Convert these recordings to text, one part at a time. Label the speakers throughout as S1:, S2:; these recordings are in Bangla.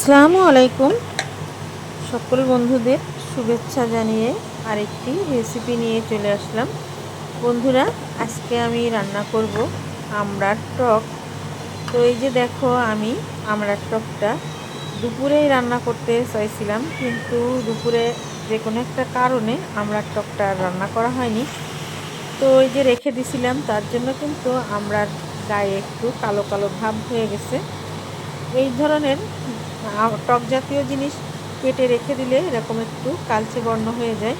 S1: আসসালামু আলাইকুম। সকল বন্ধুদের শুভেচ্ছা জানিয়ে আরেকটি রেসিপি নিয়ে চলে আসলাম। বন্ধুরা, আজকে আমি রান্না করব আমড়ার টক। তো এই যে দেখো, আমি আমড়ার টকটা দুপুরেই রান্না করতে চাইছিলাম, কিন্তু দুপুরে যে কোনো একটা কারণে আমড়ার টকটা রান্না করা হয়নি। তো ওই যে রেখে দিছিলাম, তার জন্য কিন্তু আমড়ার গায়ে একটু কালো কালো ভাব হয়ে গেছে। এই ধরনের টক জাতীয় জিনিস কেটে রেখে দিলে এরকম একটু কালচে বর্ণ হয়ে যায়।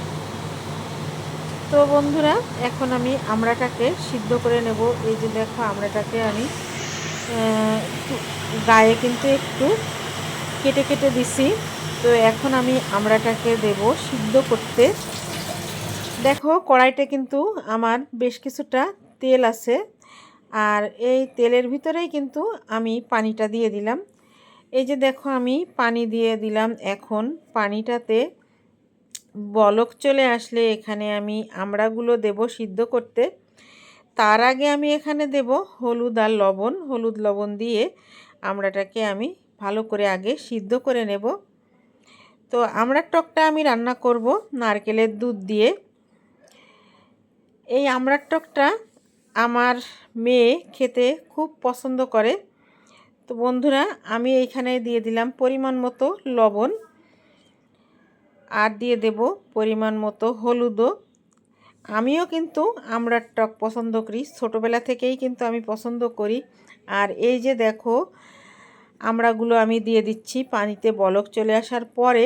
S1: তো বন্ধুরা, এখন আমি আমড়াটাকে সিদ্ধ করে নেব। এই যে দেখো, আমড়াটাকে আমি গায়ে কিন্তু একটু কেটে কেটে দিছি। তো এখন আমি আমড়াটাকে দেব সিদ্ধ করতে। দেখো কড়াইটা কিন্তু আমার বেশ কিছুটা তেল আছে। আর এই তেলের ভিতরেই কিন্তু আমি পানিটা দিয়ে দিলাম। এই যে দেখো আমি পানি দিয়ে দিলাম এখন। পানিটাতে বলক চলে আসলে এখানে আমি আমড়াগুলো দেব সিদ্ধ করতে। তার আগে আমি এখানে দেব হলুদ আর লবণ। হলুদ লবণ দিয়ে আমড়াটাকে আমি ভালো করে আগে সিদ্ধ করে নেব। তো আমড়ার টকটা আমি রান্না করব নারকেলের দুধ দিয়ে। এই আমড়ার টকটা আমার মেয়ে খেতে খুব পছন্দ করে। তো বন্ধুরা, আমি এইখানে দিয়ে দিলাম পরিমাণ মতো লবণ আর দিয়ে দেব পরিমাণ মতো হলুদও। আমিও কিন্তু আমড়ার টক পছন্দ করি, ছোটোবেলা থেকেই কিন্তু আমি পছন্দ করি। আর এই যে দেখো, আমরাগুলো আমি দিয়ে দিচ্ছি পানিতে বলক চলে আসার পরে।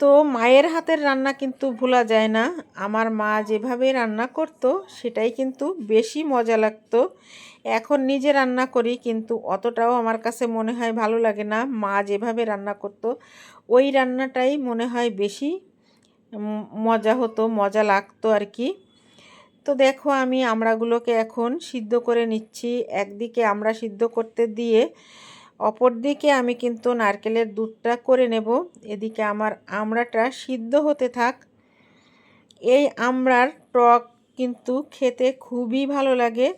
S1: তো মায়ের হাতের রান্না কিন্তু ভোলা যায় না। আমার মা যেভাবে রান্না করতো, সেটাই কিন্তু বেশি মজা লাগতো। এখন নিজে রান্না করি, কিন্তু অতটাও আমার কাছে মনে হয় ভালো লাগে না। মা যেভাবে রান্না করতো, ওই রান্নাটাই মনে হয় বেশি মজা হতো, মজা লাগতো আর কি। তো দেখো, আমি আমড়াগুলোকে এখন সিদ্ধ করে নিচ্ছি। একদিকে আমরা সিদ্ধ করতে দিয়ে অপর দিকে আমি কিন্তু নারকেলের দুধটা করে নেব। এদিকে আমার আমড়াটা সিদ্ধ হতে থাক। এই আমড়ার টক কিন্তু খেতে খুবই ভালো লাগে।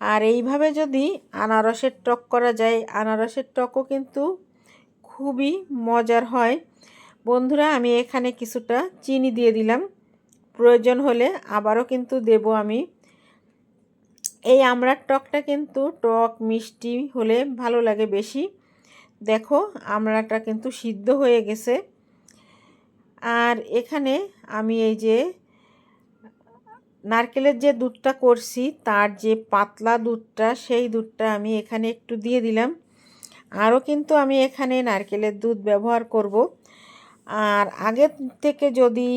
S1: আর এইভাবে যদি আনারসের টক করা যায়, আনারসের টকও কিন্তু খুবই মজার হয়। বন্ধুরা, আমি এখানে কিছুটা চিনি দিয়ে দিলাম। প্রয়োজন হলে আবারও কিন্তু দেব আমি। এই আমড়ার টকটা কিন্তু টক, মিষ্টি হলে ভালো লাগে বেশি। দেখো আমড়াটা কিন্তু সিদ্ধ হয়ে গেছে। আর এখানে আমি এই যে নারকেলের যে দুধটা করছি, তার যে পাতলা দুধটা, সেই দুধটা আমি এখানে একটু দিয়ে দিলাম। আরও কিন্তু আমি এখানে নারকেলের দুধ ব্যবহার করব। আর আগে থেকে যদি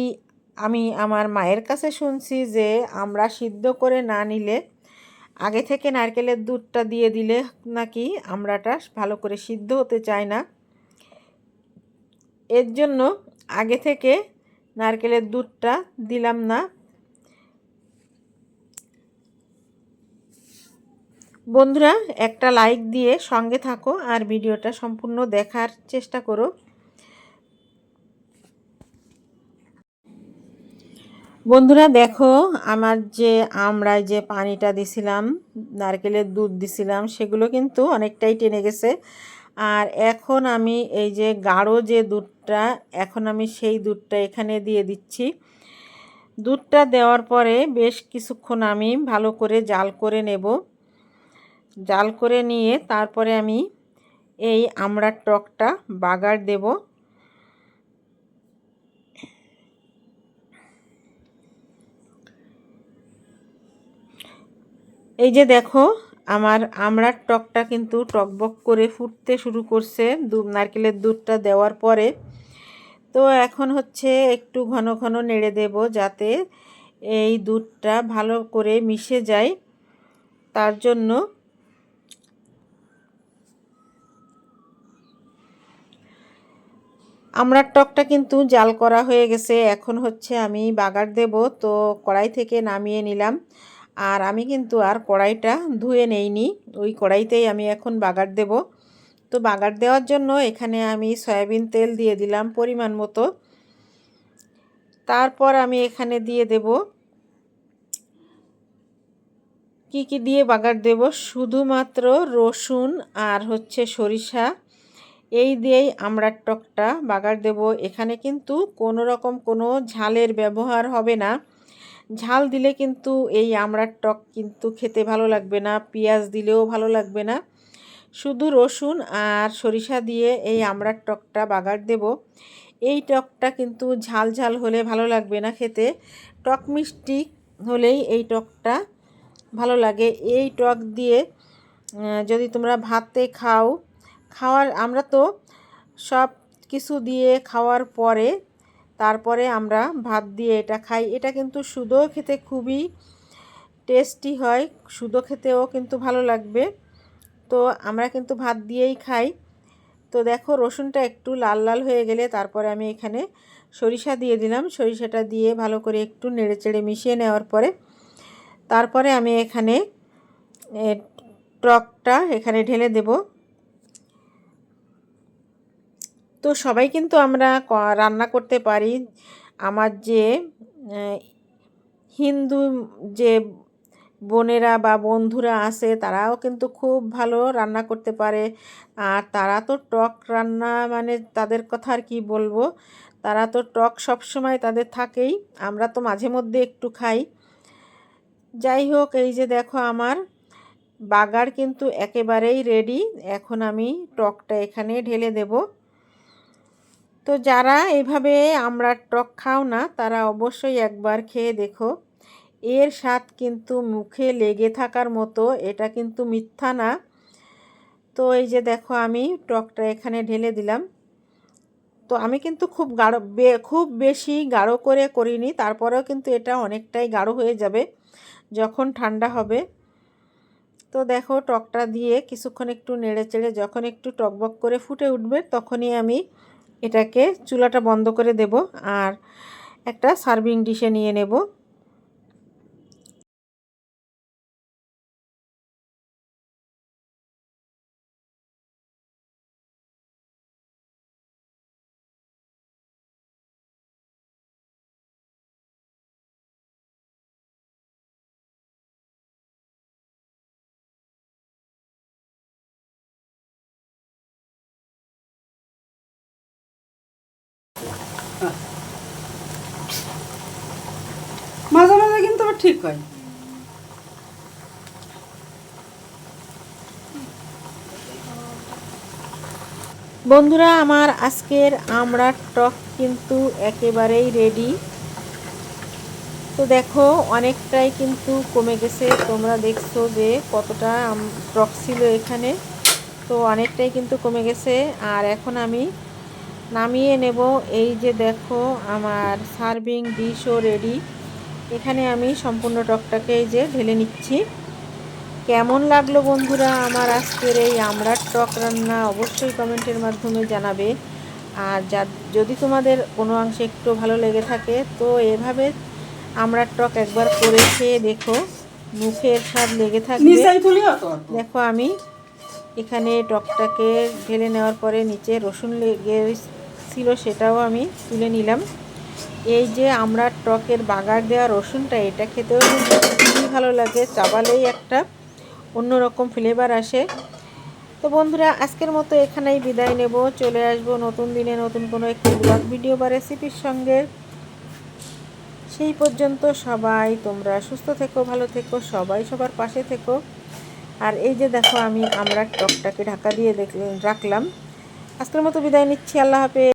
S1: আমি আমার মায়ের কাছে শুনছি যে, আমরা সিদ্ধ করে না নিলে আগে থেকে নারকেলের দুধটা দিয়ে দিলে নাকি আমড়াটা ভালো করে সিদ্ধ হতে চায় না। এর জন্য আগে থেকে নারকেলের দুধটা দিলাম না। বন্ধুরা, একটা লাইক দিয়ে সঙ্গে থাকো আর ভিডিওটা সম্পূর্ণ দেখার চেষ্টা করো। বন্ধুরা দেখো, আমার যে আমরা যে পানিটা দিছিলাম, নারকেলের দুধ দিছিলাম, সেগুলো কিন্তু অনেকটাই টেনে গেছে। আর এখন আমি এই যে গাঢ় যে দুধটা, এখন আমি সেই দুধটা এখানে দিয়ে দিচ্ছি। দুধটা দেওয়ার পরে বেশ কিছুক্ষণ আমি ভালো করে জাল করে নেব। জাল করে নিয়ে তারপরে আমি এই আমড়ার টকটা বাগার দেব। এই যে দেখো, আমার আমড়ার টকটা কিন্তু টকবক করে ফুটতে শুরু করছে। নারকেলের দুধটা দেওয়ার পরে। তো এখন হচ্ছে একটু ঘন ঘন নেড়ে দেব যাতে এই দুধটা ভালো করে মিশে যায়। তার জন্য আমড়ার টকটা কিন্তু জাল করা হয়ে গেছে। এখন হচ্ছে আমি বাগার দেব। তো কড়াই থেকে নামিয়ে নিলাম। আর আমি কিন্তু আর কড়াইটা ধুয়ে নেইনি। ওই কড়াইতেই আমি এখন বাগার দেব। তো বাগার দেওয়ার জন্য এখানে আমি সয়াবিন তেল দিয়ে দিলাম পরিমাণ মতো। তারপর আমি এখানে দিয়ে দেব কি কি দিয়ে বাগার দেব? শুধুমাত্র রসুন আর হচ্ছে সরিষা। এই দিয়েই আমরা টকটা বাগার দেব। এখানে কিন্তু কোনো রকম কোনো ঝালের ব্যবহার হবে না। ঝাল দিলে কিন্তু এই আমড়ার টক কিন্তু খেতে ভালো লাগবে না, পেঁয়াজ দিলেও ভালো লাগবে না। শুধু রসুন আর সরিষা দিয়ে এই আমড়ার টকটা বাগার দেব। এই টকটা কিন্তু ঝাল ঝাল হলে ভালো লাগবে না খেতে। টক মিষ্টি হলেই এই টকটা ভালো লাগে। এই টক দিয়ে যদি তোমরা ভাতে খাও, খাওয়ার আমরা তো সব কিছু দিয়ে খাওয়ার পরে তারপরে আমরা ভাত দিয়ে এটা খাই। এটা কিন্তু সুদো খেতে খুবই টেস্টি হয় সুদো খেতেও কিন্তু ভালো লাগবে। তো আমরা কিন্তু ভাত দিয়েই খাই। তো দেখো রসুনটা একটু লাল লাল হয়ে গেলে তারপরে আমি এখানে সরিষা দিয়ে দিলাম। সরিষাটা দিয়ে ভালো করে একটু নেড়ে চেড়ে মিশিয়ে নেওয়ার পরে তারপরে আমি এখানে টকটা এখানে ঢেলে দেব। তো সবাই কিন্তু আমরা রান্না করতে পারি। আমার যে হিন্দু যে বোনেরা বা বন্ধুরা আছে, তারাও কিন্তু খুব ভালো রান্না করতে পারে। আর তারা তো টক রান্না মানে তাদের কথা আর কি বলব? তারা তো টক সব সময় তাদের থাকেই, আমরা তো মাঝে মধ্যে একটু খাই। যাই হোক, এই যে দেখো আমার বাগার কিন্তু একেবারেই রেডি এখন আমি টকটা এখানে ঢেলে দেব। তো যারা এভাবে আমরা টক খাও না, তারা অবশ্যই একবার খেয়ে দেখো। এর স্বাদ কিন্তু মুখে লেগে থাকার মতো, এটা কিন্তু মিথ্যা না। তো এই যে দেখো আমি টকটা এখানে ঢেলে দিলাম। তো আমি কিন্তু খুব গাঢ় খুব বেশি গাঢ় করে করিনি, তারপরেও কিন্তু এটা অনেকটাই গাঢ় হয়ে যাবে যখন ঠান্ডা হবে। তো দেখো টকটা দিয়ে কিছুক্ষণ একটু নেড়ে চেড়ে যখন একটু টকবক করে ফুটে উঠবে, তখনই আমি এটাকে চুলাটা বন্ধ করে দেব আর একটা সার্ভিং ডিশে নিয়ে নেব।
S2: ঠিক হয়।
S1: বন্ধুরা, আমার আজকের আমড়ার টক কিন্তু একেবারেই রেডি তো দেখো, অনেকটাই কিন্তু কমে গেছে। তোমরা দেখছ যে কতটা টক ছিল এখানে। তো অনেকটাই কিন্তু কমে গেছে। আর এখন আমি নামিয়ে নেব। এই যে দেখো, আমার সার্ভিং ডিশও রেডি এখানে আমি সম্পূর্ণ টকটাকে এই যে ঢেলে নিচ্ছি। কেমন লাগল বন্ধুরা আমার আজকের এই আমড়ার টক রান্না অবশ্যই কমেন্টের মাধ্যমে জানাবে। আর যা যদি তোমাদের কোনো অংশে একটু ভালো লেগে থাকে তো এভাবে আমড়ার টক একবার করে খেয়ে দেখো। মুখের স্বাদ লেগে থাকবে। দেখো আমি এখানে টকটাকে ঢেলে নেওয়ার পরে নিচে রসুন লেগে ছিল সেটাও আমি তুলে নিলাম। এই যে আমরা টকের বাগার দেওয়া রসুনটা, এটা খেতেও খুবই ভালো লাগে। চাবালেই একটা অন্যরকম ফ্লেভার আসে। তো বন্ধুরা, আজকের মতো এখানেই বিদায় নেব। চলে আসব নতুন দিনে নতুন কোনো একটি ব্লগ ভিডিও বা রেসিপির সঙ্গে। সেই পর্যন্ত সবাই তোমরা সুস্থ থেকো, ভালো থেকো, সবাই সবার পাশে থেকো। আর এই যে দেখো আমি আমরা টকটাকে ঢাকা দিয়ে রাখলাম। আজকের মতো বিদায় নিচ্ছি, আল্লাহ হাফেজ।